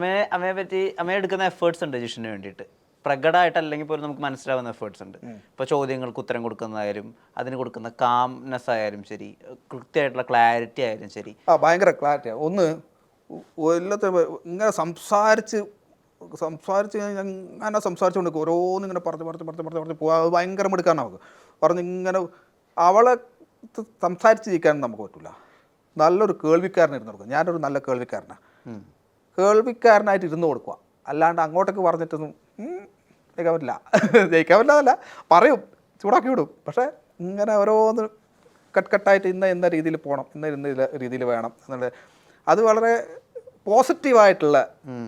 അമ്മയെ അമ്മയെ പറ്റി അമ്മയെ എടുക്കുന്ന എഫേർട്സ് ഉണ്ട് ജിഷിന് വേണ്ടിയിട്ട്. പ്രകടമായിട്ടല്ലെങ്കിൽ പോലും നമുക്ക് മനസ്സിലാവുന്ന എഫേർട്സ് ഉണ്ട്. ഇപ്പോൾ ചോദ്യങ്ങൾക്ക് ഉത്തരം കൊടുക്കുന്നതായാലും അതിന് കൊടുക്കുന്ന കാംനെസ് ആയാലും ശരി കൃത്യമായിട്ടുള്ള ക്ലാരിറ്റി ആയാലും ശരി. ആ ഭയങ്കര ക്ലാരിറ്റി ഒന്ന് എല്ലാത്ത ഇങ്ങനെ സംസാരിച്ച് സംസാരിച്ച് കഴിഞ്ഞാൽ അങ്ങനെ സംസാരിച്ചുകൊണ്ട് ഓരോന്ന് ഇങ്ങനെ പറഞ്ഞ് പറഞ്ഞ് പറഞ്ഞ് പറഞ്ഞ് പറഞ്ഞ് പോകാം അത് ഭയങ്കര എടുക്കാൻ നമുക്ക്. പറഞ്ഞ് ഇങ്ങനെ അവളെ സംസാരിച്ച് സംസാരിച്ചിരിക്കാൻ നമുക്ക് പറ്റില്ല നല്ലൊരു കേൾവിക്കാരനായിരുന്നു ഞാനൊരു നല്ല കേൾവിക്കാരനാണ് കേൾവിക്കാരനായിട്ട് ഇരുന്ന് കൊടുക്കുക അല്ലാണ്ട് അങ്ങോട്ടേക്ക് പറഞ്ഞിട്ടൊന്നും ജയിക്കാൻ പറ്റില്ല. ജയിക്കാൻ പറ്റില്ല പറയും ചൂടാക്കി വിടും. പക്ഷേ ഇങ്ങനെ ഓരോന്ന് കട്ട് കട്ടായിട്ട് ഇന്ന ഇന്ന രീതിയിൽ പോകണം ഇന്ന ഇന്ന രീതിയിൽ വേണം എന്നുള്ളത് അത് വളരെ പോസിറ്റീവായിട്ടുള്ള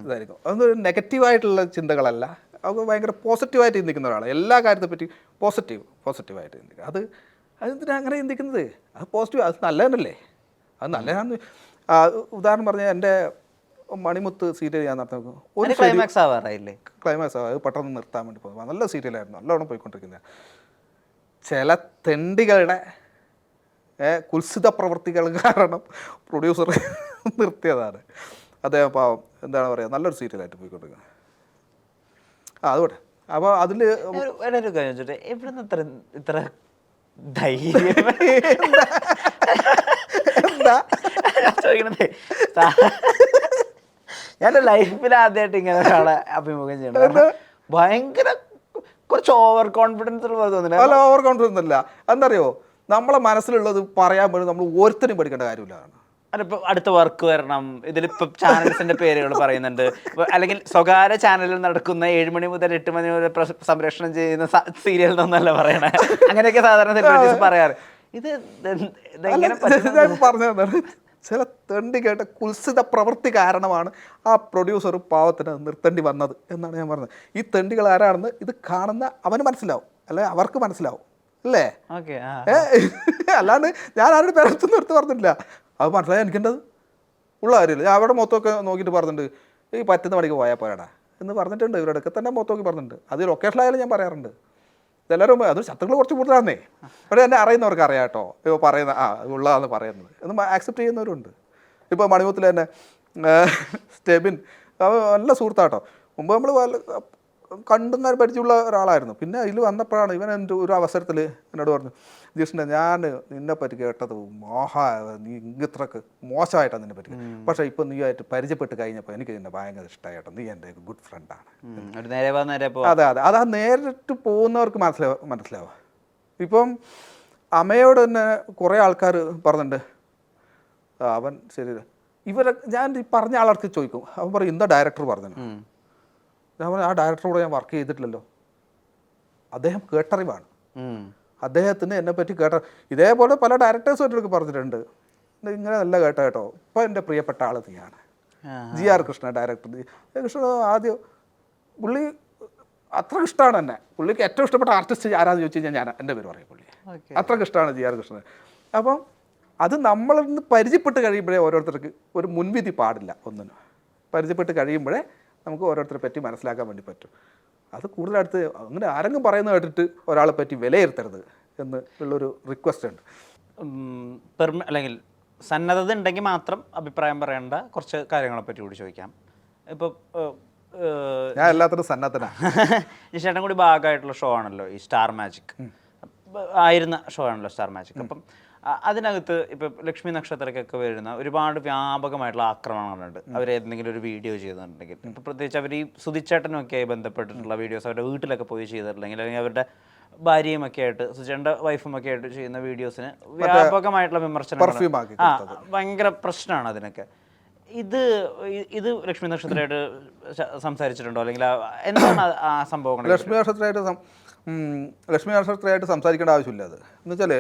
ഇതായിരിക്കും. അതൊന്നും നെഗറ്റീവായിട്ടുള്ള ചിന്തകളല്ല. അത് ഭയങ്കര പോസിറ്റീവായിട്ട് ചിന്തിക്കുന്ന ഒരാളാണ് എല്ലാ കാര്യത്തെ പറ്റി പോസിറ്റീവ് പോസിറ്റീവായിട്ട് ചിന്തിക്കുക. അത് അതെന്തിനാ അങ്ങനെ ചിന്തിക്കുന്നത്? അത് പോസിറ്റീവ് അത് നല്ലതന്നല്ലേ? അത് നല്ലതാണെന്ന് ഉദാഹരണം പറഞ്ഞാൽ എന്റെ മണിമുത്ത് സീരിയൽ ഞാൻ നടത്തുന്നത് ഒരു ക്ലൈമാക്സ് ആവാറായില്ലേ? ക്ലൈമാക്സ് അത് പെട്ടെന്ന് നിർത്താൻ വേണ്ടി പോകും നല്ല സീരിയലായിരുന്നു നല്ലോണം പോയിക്കൊണ്ടിരിക്കുന്നത് ചില തെണ്ടികളുടെ കുത്സിത കുൽസിത പ്രവൃത്തികൾ കാരണം പ്രൊഡ്യൂസർ നിർത്തിയതാണ്. അദ്ദേഹം പാവം. എന്താണ് പറയുക നല്ലൊരു സീരിയലായിട്ട് പോയിക്കൊണ്ടിരിക്കുന്നത് ആ അതുകൊണ്ട് അപ്പോൾ അതിൽ ഒരു- കാര്യം ചോദിച്ചോട്ടെ? എവിടെ നിന്ന് ഇത്ര ഇത്ര ധൈര്യം? എന്താ? ചോദിക്കണതേ ഞാൻ ലൈഫിൽ ആദ്യമായിട്ട് ഇങ്ങനെ ഒരാളെ അഭിമുഖം ചെയ്യണം ഭയങ്കര കുറച്ച് ഓവർ കോൺഫിഡൻസ് തോന്നുന്നില്ല അല്ല ഓവർ കോൺഫിഡൻസ് അല്ല എന്തറിയോ നമ്മളെ മനസ്സിലുള്ളത് പറയാൻ പോലും നമ്മൾ ഓരോരുത്തരും പഠിക്കേണ്ട കാര്യമില്ല. അതിപ്പോ അടുത്ത വർക്ക് വരണം. ഇതിലിപ്പോ ചാനൽസിന്റെ പേരുകൾ പറയുന്നുണ്ട്. അല്ലെങ്കിൽ സ്വകാര്യ ചാനലിൽ നടക്കുന്ന ഏഴ് മണി മുതൽ എട്ട് മണി വരെ സംരക്ഷണം ചെയ്യുന്ന സീരിയൽ എന്നല്ല പറയണേ. അങ്ങനെയൊക്കെ സാധാരണ സെലിബ്രിറ്റീസ് പറയാറ്. ഇത് എന്ത്- ചില തെണ്ടി കേട്ട കുൽസിത പ്രവൃത്തി കാരണമാണ് ആ പ്രൊഡ്യൂസർ പാവത്തിന് നിർത്തേണ്ടി വന്നത് എന്നാണ് ഞാൻ പറഞ്ഞത്. ഈ തെണ്ടികൾ ആരാണെന്ന് ഇത് കാണുന്ന അവന് മനസ്സിലാവും. അല്ലെ? അവർക്ക് മനസ്സിലാവും. അല്ലേ? അല്ലാണ്ട് ഞാൻ ആരുടെ പേരത്തൊന്നും എടുത്ത് പറഞ്ഞിട്ടില്ല. അത് മനസ്സിലായി എനിക്കുണ്ടത് ഉള്ള കാര്യമില്ല. ഞാൻ അവിടെ മൊത്തമൊക്കെ നോക്കിയിട്ട് പറഞ്ഞിട്ടുണ്ട്. ഈ പറ്റുന്ന പണിക്ക് പോയാൽ പോയാടാ എന്ന് പറഞ്ഞിട്ടുണ്ട്. ഇവരുടെയൊക്കെ തന്നെ മൊത്തമൊക്കെ പറഞ്ഞിട്ടുണ്ട്. അത് ലൊക്കേഷനിലായാലും ഞാൻ പറയാറുണ്ട്. എല്ലാവരും അത് ശത്രുക്കൾ കുറച്ച് കൂടുതലാണേ പക്ഷേ എന്നെ അറിയുന്നവർക്ക് അറിയാം കേട്ടോ. ഇപ്പോൾ പറയുന്ന ആ ഉള്ളതാണ് പറയുന്നത്. എന്ന് ആക്സെപ്റ്റ് ചെയ്യുന്നവരുണ്ട്. ഇപ്പോൾ മണിമുത്തിൽ തന്നെ സ്റ്റെബിൻ നല്ല സുഹൃത്താട്ടോ. മുമ്പ് നമ്മൾ കണ്ടുന്ന പരിചയമുള്ള ഒരാളായിരുന്നു. പിന്നെ അതിൽ വന്നപ്പോഴാണ് ഇവൻ എന്റെ ഒരു അവസരത്തിൽ എന്നോട് പറഞ്ഞു ജിഷ്ണ ഞാൻ നിന്നെ പറ്റി കേട്ടത് മോഹ നീ ഇത്രക്ക് മോശമായിട്ടാണ് നിന്നെ പറ്റി പക്ഷേ ഇപ്പം നീ ആയിട്ട് പരിചയപ്പെട്ട് കഴിഞ്ഞപ്പോൾ എനിക്ക് നിന്നെ ഭയങ്കര ഇഷ്ടമായിട്ടോ നീ എന്റെ ഗുഡ് ഫ്രണ്ടാണ് അതെ അതെ. അത് ആ നേരിട്ട് പോകുന്നവർക്ക് മനസ്സിലാവും. മനസ്സിലാവുക ഇപ്പം അമ്മയോട് തന്നെ കുറേ ആൾക്കാർ പറഞ്ഞിട്ടുണ്ട്. അവൻ ശരി. ഇവരെ ഞാൻ പറഞ്ഞ ആൾക്ക് ചോദിക്കും. അവൻ പറയും എന്താ ഡയറക്ടർ പറഞ്ഞു. ഞാൻ പറഞ്ഞു ആ ഡയറക്ടറോട് ഞാൻ വർക്ക് ചെയ്തിട്ടില്ലല്ലോ. അദ്ദേഹം കേട്ടറിവാണ്. അദ്ദേഹത്തിന് എന്നെ പറ്റി കേട്ട ഇതേപോലെ പല ഡയറക്ടേഴ്സും എന്റെ പറഞ്ഞിട്ടുണ്ട്. "ഇത് ഇങ്ങനെ നല്ല കേട്ട കേട്ടോ. ഇപ്പം എന്റെ പ്രിയപ്പെട്ട ആൾ നീയാണ്. G R Krishna director G Krishna ആദ്യം പുള്ളി അത്ര ഇഷ്ടമാണ് എന്നെ. പുള്ളിക്ക് ഏറ്റവും ഇഷ്ടപ്പെട്ട ആർട്ടിസ്റ്റ് ആരാന്ന് ചോദിച്ചു കഴിഞ്ഞാൽ ഞാൻ എന്റെ പേര് പറയും പുള്ളി. അത്ര അത്രയ്ക്ക് ഇഷ്ടമാണ് ജി ആർ കൃഷ്ണൻ. അപ്പം അത് നമ്മളിന്ന് പരിചയപ്പെട്ട് കഴിയുമ്പോഴേ ഓരോരുത്തർക്ക് ഒരു മുൻവിധി പാടില്ല ഒന്നിനും. പരിചയപ്പെട്ട് കഴിയുമ്പോഴേ നമുക്ക് ഓരോരുത്തരെ പറ്റി മനസ്സിലാക്കാൻ വേണ്ടി പറ്റും. അത് കൂടുതലടുത്ത് അങ്ങനെ ആരെങ്കിലും പറയുന്നത് കേട്ടിട്ട് ഒരാളെ പറ്റി വിലയിരുത്തരുത് എന്ന് ഉള്ളൊരു റിക്വസ്റ്റ് ഉണ്ട്. പെർമ അല്ലെങ്കിൽ സന്നദ്ധത ഉണ്ടെങ്കിൽ മാത്രം അഭിപ്രായം പറയേണ്ട കുറച്ച് കാര്യങ്ങളെ പറ്റി കൂടി ചോദിക്കാം. ഇപ്പോൾ ഞാൻ എല്ലാത്തിനും സന്നദ്ധനാണ് ജിഷേട്ടൻ കൂടി ഭാഗമായിട്ടുള്ള ഷോ ആണല്ലോ ഈ സ്റ്റാർ മാജിക് ആയിരുന്ന ഷോ ആണല്ലോ സ്റ്റാർ മാജിക് അപ്പം അതിനകത്ത് ഇപ്പം ലക്ഷ്മി നക്ഷത്രക്കൊക്കെ വരുന്ന ഒരുപാട് വ്യാപകമായിട്ടുള്ള ആക്രമണങ്ങളുണ്ട്. അവർ ഏതെങ്കിലും ഒരു വീഡിയോ ചെയ്തിട്ടുണ്ടെങ്കിൽ. ഇപ്പം പ്രത്യേകിച്ച് അവർ ഈ സുതിച്ചേട്ടനൊക്കെ ആയി ബന്ധപ്പെട്ടിട്ടുള്ള വീഡിയോസ് അവരുടെ വീട്ടിലൊക്കെ പോയി ചെയ്തിട്ടുണ്ടെങ്കിൽ അല്ലെങ്കിൽ അവരുടെ ഭാര്യയും ഒക്കെ ആയിട്ട് സുചേട്ടന്റെ വൈഫും ഒക്കെ ആയിട്ട് ചെയ്യുന്ന വീഡിയോസിന് വ്യാപകമായിട്ടുള്ള വിമർശനം ആ ഭയങ്കര പ്രശ്നമാണ് അതിനൊക്കെ. ഇത് ഇത് ലക്ഷ്മി നക്ഷത്രമായിട്ട് സംസാരിച്ചിട്ടുണ്ടോ? അല്ലെങ്കിൽ എന്താണ് ആ- സംഭവം സംഭവങ്ങൾ ലക്ഷ്മി നക്ഷത്രമായിട്ട് ലക്ഷ്മി നക്ഷത്രമായിട്ട് സംസാരിക്കേണ്ട ആവശ്യമില്ല അത്. എന്ന് വെച്ചാൽ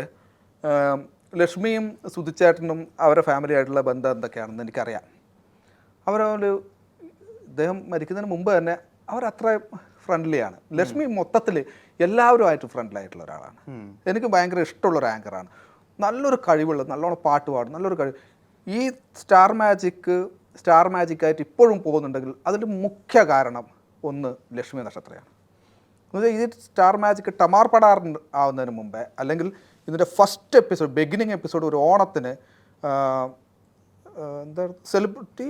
ലക്ഷ്മിയും സുധിച്ചേട്ടനും അവരുടെ ഫാമിലി ആയിട്ടുള്ള ബന്ധം എന്തൊക്കെയാണെന്ന് എനിക്കറിയാം. അവരൊരു ഇദ്ദേഹം മരിക്കുന്നതിന് മുമ്പ് തന്നെ അവരത്ര ഫ്രണ്ട്ലിയാണ് ലക്ഷ്മി മൊത്തത്തിൽ എല്ലാവരുമായിട്ട് ഫ്രണ്ട്ലിയായിട്ടുള്ള ഒരാളാണ്. എനിക്ക് ഭയങ്കര ഇഷ്ടമുള്ള ഒരു ആങ്കറാണ് നല്ലൊരു കഴിവുള്ള നല്ലോണം പാട്ട് പാടും നല്ലൊരു കഴിവ് ഈ സ്റ്റാർ മാജിക്ക് സ്റ്റാർ മാജിക്കായിട്ട് ഇപ്പോഴും പോകുന്നുണ്ടെങ്കിൽ അതിന്റെ മുഖ്യ കാരണം ഒന്ന് ലക്ഷ്മി നക്ഷത്രയാണ്. എന്നുവെച്ചാൽ ഇത് സ്റ്റാർ മാജിക്ക് ടമാർ പടാർ ആവുന്നതിന് മുമ്പേ അല്ലെങ്കിൽ ഇതിന്റെ ഫസ്റ്റ് എപ്പിസോഡ് ബിഗിനിങ് എപ്പിസോഡ് ഒരു ഓണത്തിന് എന്താ സെലിബ്രിറ്റി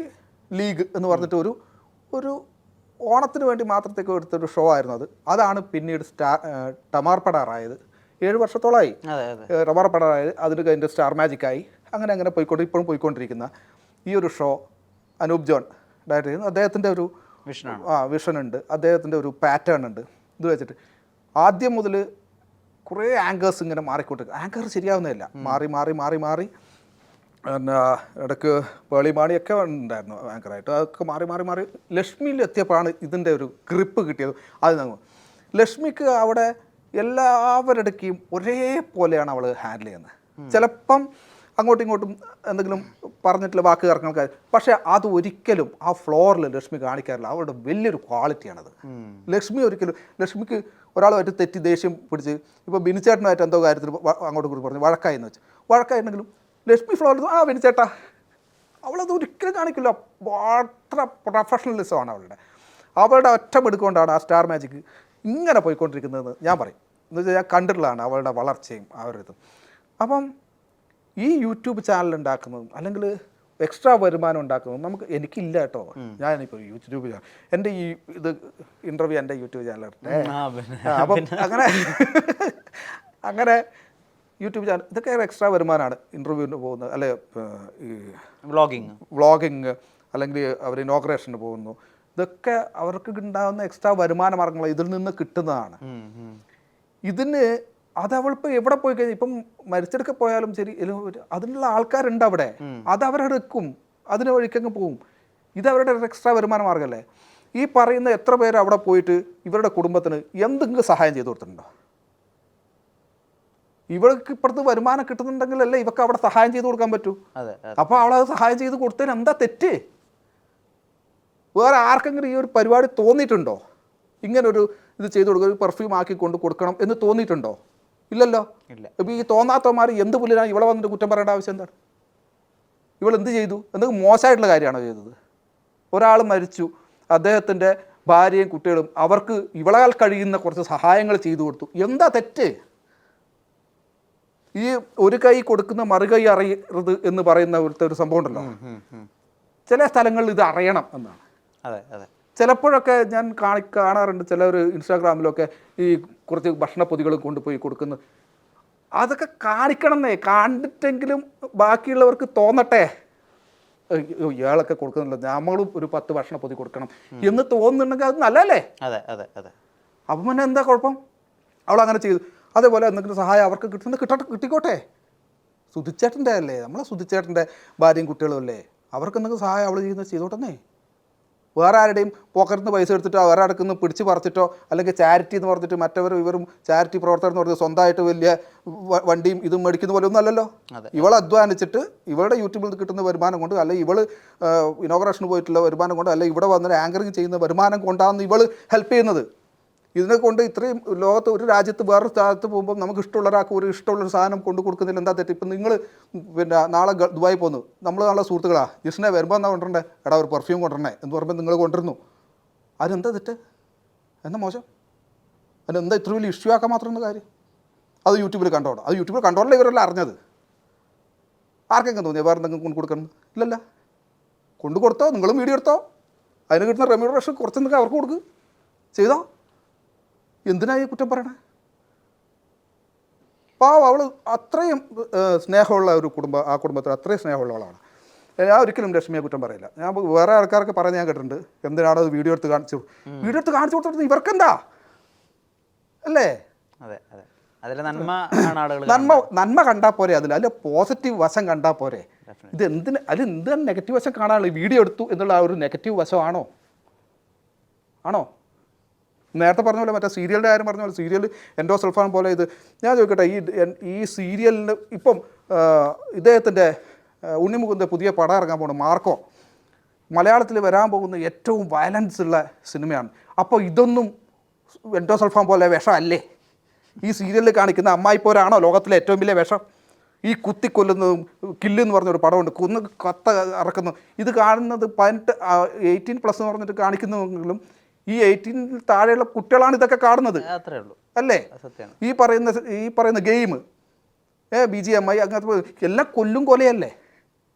ലീഗ് എന്ന് പറഞ്ഞിട്ട് ഒരു ഒരു ഓണത്തിന് വേണ്ടി മാത്രത്തേക്ക് എടുത്തൊരു ഷോ ആയിരുന്നു അത്. അതാണ് പിന്നീട് സ്റ്റാർ ടമാർ പടാറായത് ഏഴ് വർഷത്തോളമായി റബർ പടാറായത് അതിന് കഴിഞ്ഞ് സ്റ്റാർ മാജിക്കായി അങ്ങനെ അങ്ങനെ പോയിക്കൊണ്ട് ഇപ്പോഴും പോയിക്കൊണ്ടിരിക്കുന്ന ഈ ഒരു ഷോ അനൂപ് ജോൺ ഡയറക്റ്റ് ചെയ്യുന്നു. അദ്ദേഹത്തിന്റെ ഒരു വിഷനാണ് ആ വിഷൻ ഉണ്ട്. അദ്ദേഹത്തിന്റെ ഒരു പാറ്റേൺ ഉണ്ട്. ഇത് വെച്ചിട്ട് ആദ്യം മുതൽ കുറേ ആങ്കേഴ്സ് ഇങ്ങനെ മാറിക്കൊണ്ടിരിക്കും ആങ്കർ ശരിയാവുന്നതല്ല. മാറി മാറി മാറി മാറി. പിന്നെ ഇടയ്ക്ക് പേളിമാണിയൊക്കെ ഉണ്ടായിരുന്നു ആങ്കറായിട്ട് അതൊക്കെ മാറി മാറി മാറി. ലക്ഷ്മിയിൽ എത്തിയപ്പോഴാണ് ഇതിന്റെ ഒരു ഗ്രിപ്പ് കിട്ടിയത്. അത് ഞങ്ങൾ ലക്ഷ്മിക്ക് അവിടെ എല്ലാവരുടെയും ഒരേപോലെയാണ് അവൾ ഹാൻഡിൽ ചെയ്യുന്നത്. ചിലപ്പം അങ്ങോട്ടും ഇങ്ങോട്ടും എന്തെങ്കിലും പറഞ്ഞിട്ടുള്ള വാക്ക് ഇറങ്ങാൻ പക്ഷേ അത് ഒരിക്കലും ആ ഫ്ലോറിൽ ലക്ഷ്മി കാണിക്കാറില്ല. അവരുടെ വലിയൊരു ക്വാളിറ്റിയാണത്. ലക്ഷ്മി ഒരിക്കലും ലക്ഷ്മിക്ക് ഒരാളുമായിട്ട് തെറ്റി ദേഷ്യം പിടിച്ച് ഇപ്പോൾ ബിനിച്ചേട്ടനുമായിട്ട് എന്തോ കാര്യത്തിൽ അങ്ങോട്ട് അങ്ങോട്ടും പറഞ്ഞു പറഞ്ഞു വഴക്കായെന്ന് വെച്ച്. വഴക്കായിട്ടുണ്ടെങ്കിലും ലക്ഷ്മി ഫ്ലോറിൽ ആ ബിനിച്ചേട്ടാ അവളത് ഒരിക്കലും കാണിക്കില്ല. വളരെ പ്രൊഫഷണലിസമാണ് അവളുടെ. അവളുടെ ഒറ്റ എടുക്കൊണ്ടാണ് ആ സ്റ്റാർ മാജിക്ക് ഇങ്ങനെ പോയിക്കൊണ്ടിരിക്കുന്നതെന്ന് ഞാൻ പറയും. എന്ന് വെച്ചാൽ ഞാൻ കണ്ടിട്ടുള്ളതാണ് അവളുടെ വളർച്ചയും ആ ഒരു ഇതും. അപ്പം ഈ യൂട്യൂബ് ചാനൽ ഉണ്ടാക്കുന്നതും അല്ലെങ്കിൽ എക്സ്ട്രാ വരുമാനം ഉണ്ടാക്കുന്നതും നമുക്ക് എനിക്കില്ല കേട്ടോ. ഞാനിപ്പോൾ യൂട്യൂബ് ചാനൽ എന്റെ ഈ ഇത് ഇന്റർവ്യൂ എന്റെ യൂട്യൂബ് ചാനൽ അപ്പം അങ്ങനെ അങ്ങനെ യൂട്യൂബ് ചാനൽ ഇതൊക്കെ എക്സ്ട്രാ വരുമാനമാണ് ഇന്റർവ്യൂവിന് പോകുന്നത് അല്ലെ വ്ളോഗിങ് വ്ളോഗിങ് അല്ലെങ്കിൽ അവർ ഇനോഗ്രേഷന് പോകുന്നു. ഇതൊക്കെ അവർക്ക് ഉണ്ടാകുന്ന എക്സ്ട്രാ വരുമാന മാർഗങ്ങൾ ഇതിൽ നിന്ന് കിട്ടുന്നതാണ്. ഇതിന് അത് അവളിപ്പോൾ എവിടെ പോയി കഴിഞ്ഞാൽ ഇപ്പം മരിച്ചെടുക്ക പോയാലും ശരി അതിനുള്ള ആൾക്കാരുണ്ട് അവിടെ. അത് അവരെടുക്കും അതിന് വഴിക്കങ്ങ് പോവും. ഇത് അവരുടെ ഒരു എക്സ്ട്രാ വരുമാന മാർഗമല്ലേ ഈ പറയുന്ന എത്ര പേര് അവിടെ പോയിട്ട് ഇവരുടെ കുടുംബത്തിന് എന്തെങ്കിലും സഹായം ചെയ്തു കൊടുത്തിട്ടുണ്ടോ? ഇവൾക്ക് ഇപ്പുറത്ത് വരുമാനം കിട്ടുന്നുണ്ടെങ്കിലല്ലേ ഇവക്ക് അവിടെ സഹായം ചെയ്തു കൊടുക്കാൻ പറ്റൂ. അപ്പോൾ അവളത് സഹായം ചെയ്ത് കൊടുത്തതിന് എന്താ തെറ്റ്? വേറെ ആർക്കെങ്കിലും ഈ ഒരു പരിപാടി തോന്നിയിട്ടുണ്ടോ? ഇങ്ങനൊരു ഇത് ചെയ്തു കൊടുക്കുക ഒരു പെർഫ്യൂം ആക്കി കൊണ്ട് കൊടുക്കണം എന്ന് തോന്നിയിട്ടുണ്ടോ? ഇല്ലല്ലോ. ഇല്ല. ഇപ്പോൾ ഈ തോന്നാത്തവന്മാർ എന്ത് പുല്ലിനാ ഇവിടെ വന്നിട്ട് കുറ്റം പറയേണ്ട ആവശ്യം എന്താണ്? ഇവൾ എന്ത് ചെയ്തു? എന്തെങ്കിലും മോശമായിട്ടുള്ള കാര്യമാണോ ചെയ്തത്? ഒരാൾ മരിച്ചു. അദ്ദേഹത്തിന്റെ ഭാര്യയും കുട്ടികളും അവർക്ക് ഇവളാൽ കഴിയുന്ന കുറച്ച് സഹായങ്ങൾ ചെയ്തു കൊടുത്തു. എന്താ തെറ്റ്? ഈ ഒരു കൈ കൊടുക്കുന്ന മറുകൈ അറിയരുത് എന്ന് പറയുന്ന ഒരു സംഭവം ഉണ്ടല്ലോ. ചില സ്ഥലങ്ങളിൽ ഇത് അറിയണം എന്നാണ്. അതെ അതെ. ചിലപ്പോഴൊക്കെ ഞാൻ കാണി കാണാറുണ്ട് ചിലർ ഇൻസ്റ്റാഗ്രാമിലൊക്കെ ഈ കുറച്ച് ഭക്ഷണപ്പൊതികൾ കൊണ്ടുപോയി കൊടുക്കുന്നു. അതൊക്കെ കാണിക്കണമെന്നേ കണ്ടിട്ടെങ്കിലും ബാക്കിയുള്ളവർക്ക് തോന്നട്ടെ. ഇയാളൊക്കെ കൊടുക്കുന്നില്ല. നമ്മളും ഒരു പത്ത് ഭക്ഷണപ്പൊതി കൊടുക്കണം എന്ന് തോന്നുന്നുണ്ടെങ്കിൽ അത് നല്ലല്ലേ അതെ അതെ അതെ. അപ്പം പിന്നെ എന്താ കുഴപ്പം? അവൾ അങ്ങനെ ചെയ്തു. അതേപോലെ എന്തെങ്കിലും സഹായം അവർക്ക് കിട്ടുന്നത് കിട്ടട്ടെ കിട്ടിക്കോട്ടെ. സുധിച്ചേട്ടന്റെ അല്ലേ? നമ്മളെ സുധിച്ചേട്ടന്റെ ഭാര്യയും കുട്ടികളും അല്ലേ? അവർക്ക് എന്തെങ്കിലും സഹായം അവൾ ചെയ്യുന്നത് ചെയ്തോട്ടെന്നേ. വേറെ ആരുടെയും പോക്കറ്റിൽ നിന്ന് പൈസ എടുത്തിട്ടോ വേറെ അടുക്കുന്ന പിടിച്ച് പറിച്ചിട്ടോ അല്ലെങ്കിൽ ചാരിറ്റി എന്ന് പറഞ്ഞിട്ട് മറ്റവർ ഇവരും ചാരിറ്റി പ്രവർത്തകർ എന്ന് പറഞ്ഞിട്ട് സ്വന്തമായിട്ട് വലിയ വണ്ടിയും ഇതും മേടിക്കുന്ന പോലെ ഒന്നും അല്ലല്ലോ. ഇവൾ അധ്വാനിച്ചിട്ട് ഇവളുടെ യൂട്യൂബിൽ നിന്ന് കിട്ടുന്ന വരുമാനം കൊണ്ട് അല്ലെങ്കിൽ ഇവൾ ഇനോഗ്രേഷന് പോയിട്ടുള്ള വരുമാനം കൊണ്ട് അല്ലെങ്കിൽ ഇവിടെ വന്നിട്ട് ആങ്കറിങ് ചെയ്യുന്ന വരുമാനം കൊണ്ടാണ് ഇവൾ ഹെൽപ്പ് ചെയ്യുന്നത് ഇതിനെ കൊണ്ട് ഇത്രയും ലോകത്ത് ഒരു രാജ്യത്ത് വേറൊരു സ്ഥലത്ത് പോകുമ്പോൾ നമുക്ക് ഇഷ്ടമുള്ള ഒരാൾക്ക് ഒരു ഇഷ്ടമുള്ള ഒരു സാധനം കൊണ്ട് കൊടുക്കുന്നതിൽ എന്താ തെറ്റ്? ഇപ്പം നിങ്ങൾ പിന്നെ നാളെ ദുബായി പോന്നു. നമ്മൾ നാളെ സുഹൃത്തുക്കളാ. ജിസ്നെ വരുമ്പോൾ എന്താ കൊണ്ടുവരണ്ടേ? എടാ ഒരു പെർഫ്യൂം കൊണ്ടുവരണേ. എന്ന് പറയുമ്പോൾ നിങ്ങൾ കൊണ്ടുവരുന്നു. അതിനെന്താ തെറ്റ്? എന്താ മോശം? അതിനെന്താ ഇത്ര വലിയ ഇഷ്യൂ ആക്കാൻ മാത്രം കാര്യം? അത് യൂട്യൂബിൽ കണ്ടോണം. അത് യൂട്യൂബിൽ കണ്ടോണ്ടല്ലേ ഇവരെല്ലാം അറിഞ്ഞത്? ആർക്കെങ്കിലും തോന്നിയ വേറെ എന്തെങ്കിലും കൊണ്ട് കൊടുക്കണം? ഇല്ലല്ല. കൊണ്ടു കൊടുത്തോ? നിങ്ങളും വീഡിയോ എടുത്തോ? അതിന് കിട്ടുന്ന റെമ്യൂണറേഷൻ നിങ്ങൾക്ക് അവർക്ക് കൊടുക്കുക ചെയ്തോ? എന്തിനാ ഈ കുറ്റം പറയണേ? പാവം അവൾ അത്രയും സ്നേഹമുള്ള ഒരു കുടുംബം ആ കുടുംബത്തിൽ അത്രയും സ്നേഹമുള്ളവളാണ് ഞാൻ ഒരിക്കലും ലക്ഷ്മിയെ കുറ്റം പറയില്ല. ഞാൻ വേറെ ആൾക്കാർക്ക് പറഞ്ഞ് ഞാൻ കേട്ടിട്ടുണ്ട്. എന്തിനാണ് അത് വീഡിയോ എടുത്ത് കാണിച്ചു വീഡിയോ എടുത്ത് കാണിച്ചു കൊടുത്തിട്ട് ഇവർക്കെന്താ? അല്ലേ? അതെ അതെ. അതിലെ നന്മ നന്മ നന്മ കണ്ടാൽ പോരെ അതിൽ അതിൽ പോസിറ്റീവ് വശം കണ്ടാൽ പോരെ. ഇത് എന്തിന് അതിൽ എന്തിനാണ് നെഗറ്റീവ് വശം കാണാനുള്ളത് വീഡിയോ എടുത്തു എന്നുള്ള ആ ഒരു നെഗറ്റീവ് വശമാണോ? ആണോ? നേരത്തെ പറഞ്ഞ പോലെ മറ്റേ സീരിയലിന്റെ കാര്യം പറഞ്ഞ പോലെ സീരിയൽ എൻഡോ സൽഫാൻ പോലെ ഇത്. ഞാൻ ചോദിക്കട്ടെ ഈ ഈ സീരിയലിന് ഇപ്പം ഇദ്ദേഹത്തിന്റെ ഉണ്ണിമുകുന്ദ പുതിയ പടം ഇറങ്ങാൻ പോകുന്നു മാർക്കോ. മലയാളത്തിൽ വരാൻ പോകുന്ന ഏറ്റവും വയലൻസ് ഉള്ള സിനിമയാണ്. അപ്പോൾ ഇതൊന്നും എൻഡോ സൽഫാൻ പോലെ വിഷമല്ലേ ഈ സീരിയലിൽ കാണിക്കുന്ന അമ്മായിപ്പോരാണോ ലോകത്തിലെ ഏറ്റവും വലിയ വിഷം? ഈ കുത്തിക്കൊല്ലുന്നതും കില്ലെന്ന് പറഞ്ഞൊരു പടമുണ്ട് കുന്ന് കത്ത ഇറക്കുന്നു ഇത് കാണുന്നത് പതിനെട്ട് എയ്റ്റീൻ പ്ലസ് എന്ന് പറഞ്ഞിട്ട് കാണിക്കുന്നെങ്കിലും ഈ എയ്റ്റീനിൽ താഴെയുള്ള കുട്ടികളാണ് ഇതൊക്കെ കാണുന്നത്. അത്രേ ഉള്ളൂ. അല്ലേ? ഈ പറയുന്ന ഈ പറയുന്ന ഗെയിം ഏ ബി ജി എം ഐ അങ്ങനത്തെ എല്ലാം കൊല്ലും കൊലയല്ലേ?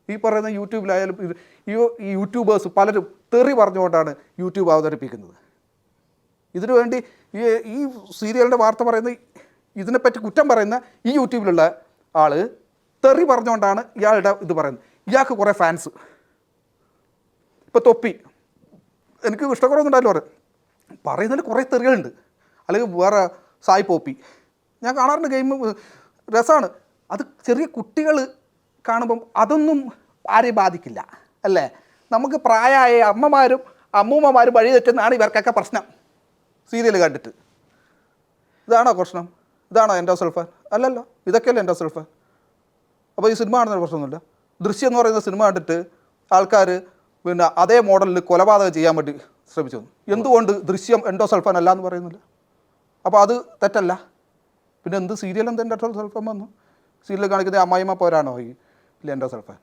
ഈ പറയുന്ന യൂട്യൂബിലായാലും ഇത് ഈ ഈ യൂട്യൂബേഴ്സ് പലരും തെറി പറഞ്ഞുകൊണ്ടാണ് യൂട്യൂബ് അവതരിപ്പിക്കുന്നത്. ഇതിനു വേണ്ടി ഈ ഈ സീരിയലിന്റെ വാർത്ത പറയുന്ന ഇതിനെപ്പറ്റി കുറ്റം പറയുന്ന ഈ യൂട്യൂബിലുള്ള ആൾ തെറി പറഞ്ഞുകൊണ്ടാണ് ഇയാളുടെ ഇത് പറയുന്നത്. ഇയാൾക്ക് കുറേ ഫാൻസ്. ഇപ്പോൾ തൊപ്പി. എനിക്ക് ഇഷ്ടക്കുറവൊന്നും ഉണ്ടായില്ല പറയും. പറയുന്നതിൽ കുറേ തെറികളുണ്ട്. അല്ലെങ്കിൽ വേറെ സായ് പോപ്പി. ഞാൻ കാണാറുണ്ട് ഗെയിം രസമാണ്. അത് ചെറിയ കുട്ടികൾ കാണുമ്പം അതൊന്നും ആരെയും ബാധിക്കില്ല അല്ലേ? നമുക്ക് പ്രായമായ അമ്മമാരും അമ്മൂമ്മമാരും വഴി തെറ്റുന്നതാണ് ഇവർക്കൊക്കെ പ്രശ്നം. സീരിയൽ കണ്ടിട്ട്. ഇതാണോ പ്രശ്നം? ഇതാണോ എന്റെ സെൽഫ് അല്ലല്ലോ ഇതൊക്കെയല്ലേ സെൽഫ് അപ്പോൾ ഈ സിനിമ കാണുന്ന പ്രശ്നമൊന്നുമില്ല. ദൃശ്യം എന്ന് പറയുന്ന സിനിമ കണ്ടിട്ട് ആൾക്കാർ പിന്നെ അതേ മോഡലിൽ കൊലപാതകം ചെയ്യാൻ വേണ്ടി ശ്രമിച്ചു. എന്തുകൊണ്ട് ദൃശ്യം എൻഡോസൾഫാൻ അല്ല എന്ന് പറയുന്നില്ല? അപ്പോൾ അത് തെറ്റല്ല. പിന്നെ എന്ത് സീരിയൽ എന്ത് എൻഡോസൾഫാൻ വന്നു? സീരിയൽ കാണിക്കുന്ന അമ്മായിമ്മ പോരാണോ ഈ എൻഡോസൾഫാൻ